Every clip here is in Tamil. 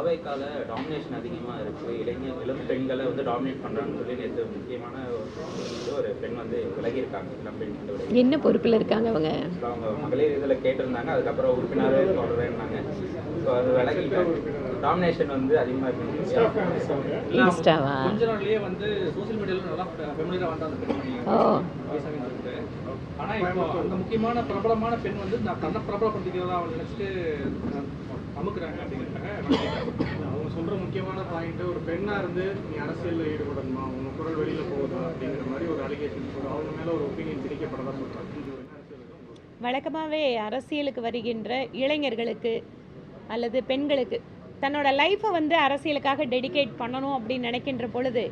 அவைக்கால டாமினேஷன் அதிகமாக இருக்குது இளைஞர் இளம் பெண்களை வந்து டாமினேட் பண்ணுறாங்கன்னு சொல்லி நேற்று முக்கியமான ஒரு- பெண் வந்து விலகியிருக்காங்க. இளம் பெண் விலகி என்ன பொறுப்பில் இருக்காங்க அவங்க? அவங்க மகளிர் இதில் கேட்டிருந்தாங்க. அதுக்கப்புறம் உறுப்பினரே தொடர்றேன்னாங்க ஸோ அது விலகிட்டாங்க டாமினேஷன் வந்து அதிகமாக இருக்கு இன்ஸ்டாவா? கொஞ்ச நாள்லயே வந்து சோஷியல் மீடியால நல்லா ஃபெமிலியரா வந்தா அந்த பெண்மணி ஓ. வயசாக இருக்கு. ஆனா இப்போ அந்த முக்கியமான பிரபலமான பெண் வந்து நான் தன்னை பிரபலப்படுத்திக்கிறதா அவங்க நினைச்சிட்டு அமுக்குறாங்க அப்படிங்கிறாங்க அவங்க சொல்ற முக்கியமான பாயிண்ட் ஒரு பெண்ணா இருந்து நீ அரசியல்ல ஈடுபடணுமா? உங்க குரல் வெளியில போகுதா? அப்படிங்கிற மாதிரி ஒரு அலிகேஷன் அவங்க மேல ஒரு ஒப்பீனியன் திணிக்கப்படதா சொல்றாங்க. வழக்கமாகவே அரசியலுக்கு வருகின்ற இளைஞர்களுக்கு அல்லது பெண்களுக்கு தன்னோட லைஃப்பை வந்து அரசியலுக்காக டெடிகேட் பண்ணணும் அப்படின்னு நினைக்கின்ற பொழுது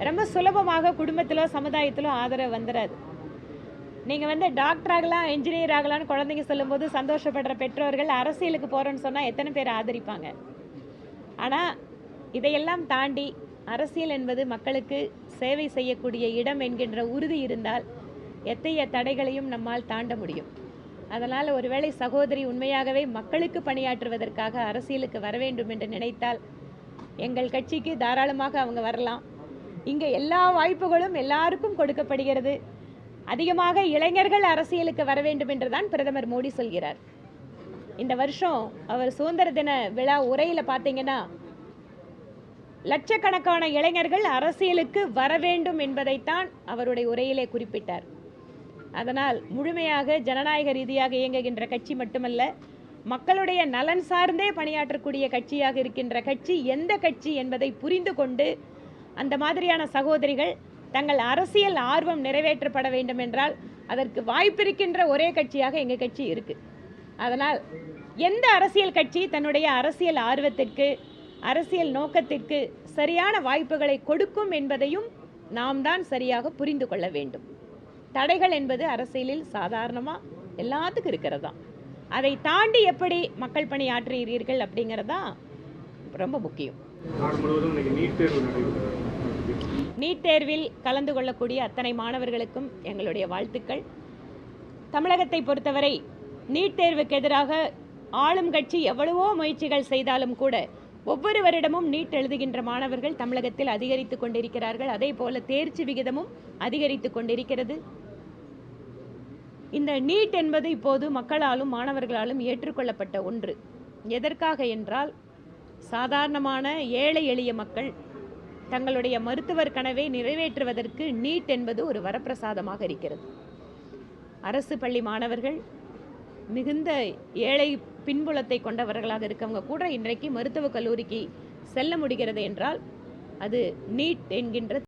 ரொம்ப சுலபமாக குடும்பத்திலோ சமுதாயத்திலோ ஆதரவு வந்துடாது நீங்கள் வந்து டாக்டர் ஆகலாம் என்ஜினியர் ஆகலாம்னு குழந்தைங்க சொல்லும்போது சந்தோஷப்படுற பெற்றோர்கள் அரசியலுக்கு போகிறோன்னு சொன்னால் எத்தனை பேர் ஆதரிப்பாங்க? ஆனால் இதையெல்லாம் தாண்டி அரசியல் என்பது மக்களுக்கு சேவை செய்யக்கூடிய இடம் என்கின்ற உறுதி இருந்தால் எத்தகைய தடைகளையும் நம்மால் தாண்ட முடியும். அதனால் ஒருவேளை சகோதரி உண்மையாகவே மக்களுக்கு பணியாற்றுவதற்காக அரசியலுக்கு வர வேண்டும் என்று நினைத்தால் எங்கள் கட்சிக்கு தாராளமாக அவங்க வரலாம். இங்கே எல்லா வாய்ப்புகளும் எல்லாருக்கும் கொடுக்கப்படுகிறது. அதிகமாக இளைஞர்கள் அரசியலுக்கு வர வேண்டும் என்றுதான் பிரதமர் மோடி சொல்கிறார். இந்த வருஷம் அவர் சுதந்திர தின விழா உரையில் பார்த்தீங்கன்னா லட்சக்கணக்கான இளைஞர்கள் அரசியலுக்கு வர வேண்டும் என்பதைத்தான் அவருடைய உரையிலே குறிப்பிட்டார். அதனால் முழுமையாக ஜனநாயக ரீதியாக இயங்குகின்ற கட்சி மட்டுமல்ல மக்களுடைய நலன் சார்ந்தே பணியாற்றக்கூடிய கட்சியாக இருக்கின்ற கட்சி எந்த கட்சி என்பதை புரிந்து கொண்டு அந்த மாதிரியான சகோதரிகள் தங்கள் அரசியல் ஆர்வம் நிறைவேற்றப்பட வேண்டும் என்றால் அதற்கு வாய்ப்பிருக்கின்ற ஒரே கட்சியாக எங்கள் கட்சி இருக்குது அதனால் எந்த அரசியல் கட்சி தன்னுடைய அரசியல் ஆர்வத்திற்கு அரசியல் நோக்கத்திற்கு சரியான வாய்ப்புகளை கொடுக்கும் என்பதையும் நாம் தான் சரியாக புரிந்து கொள்ள வேண்டும். தடைகள் என்பது அரசியலில் சாதாரணமாக எல்லாத்துக்கும் இருக்கிறதா? அதை தாண்டி எப்படி மக்கள் பணி ஆற்றுகிறீர்கள் அப்படிங்கிறது தான் ரொம்ப முக்கியம். நாடு முழுவதும் நீட் தேர்வு நடைபெறுது நீட் தேர்வில் கலந்து கொள்ளக்கூடிய அத்தனை மாணவர்களுக்கும் எங்களுடைய வாழ்த்துக்கள். தமிழகத்தை பொறுத்தவரை நீட் தேர்வுக்கு எதிராக ஆளும் கட்சி எவ்வளவோ முயற்சிகள் செய்தாலும் கூட ஒவ்வொரு வருடமும் நீட் எழுதுகின்ற மாணவர்கள் தமிழகத்தில் அதிகரித்து கொண்டிருக்கிறார்கள். அதே போல தேர்ச்சி விகிதமும் அதிகரித்து கொண்டிருக்கிறது. இந்த நீட் என்பது இப்போது மக்களாலும் மாணவர்களாலும் ஏற்றுக்கொள்ளப்பட்ட ஒன்று. எதற்காக என்றால் சாதாரணமான ஏழை எளிய மக்கள் தங்களுடைய மருத்துவர் கனவை நிறைவேற்றுவதற்கு நீட் என்பது ஒரு வரப்பிரசாதமாக இருக்கிறது. அரசு பள்ளி மாணவர்கள் மிகுந்த ஏழை பின்புலத்தை கொண்டவர்களாக இருக்கவங்க கூட இன்றைக்கு மருத்துவக் கல்லூரிக்கு செல்ல முடிகிறது என்றால் அது நீட் என்கின்ற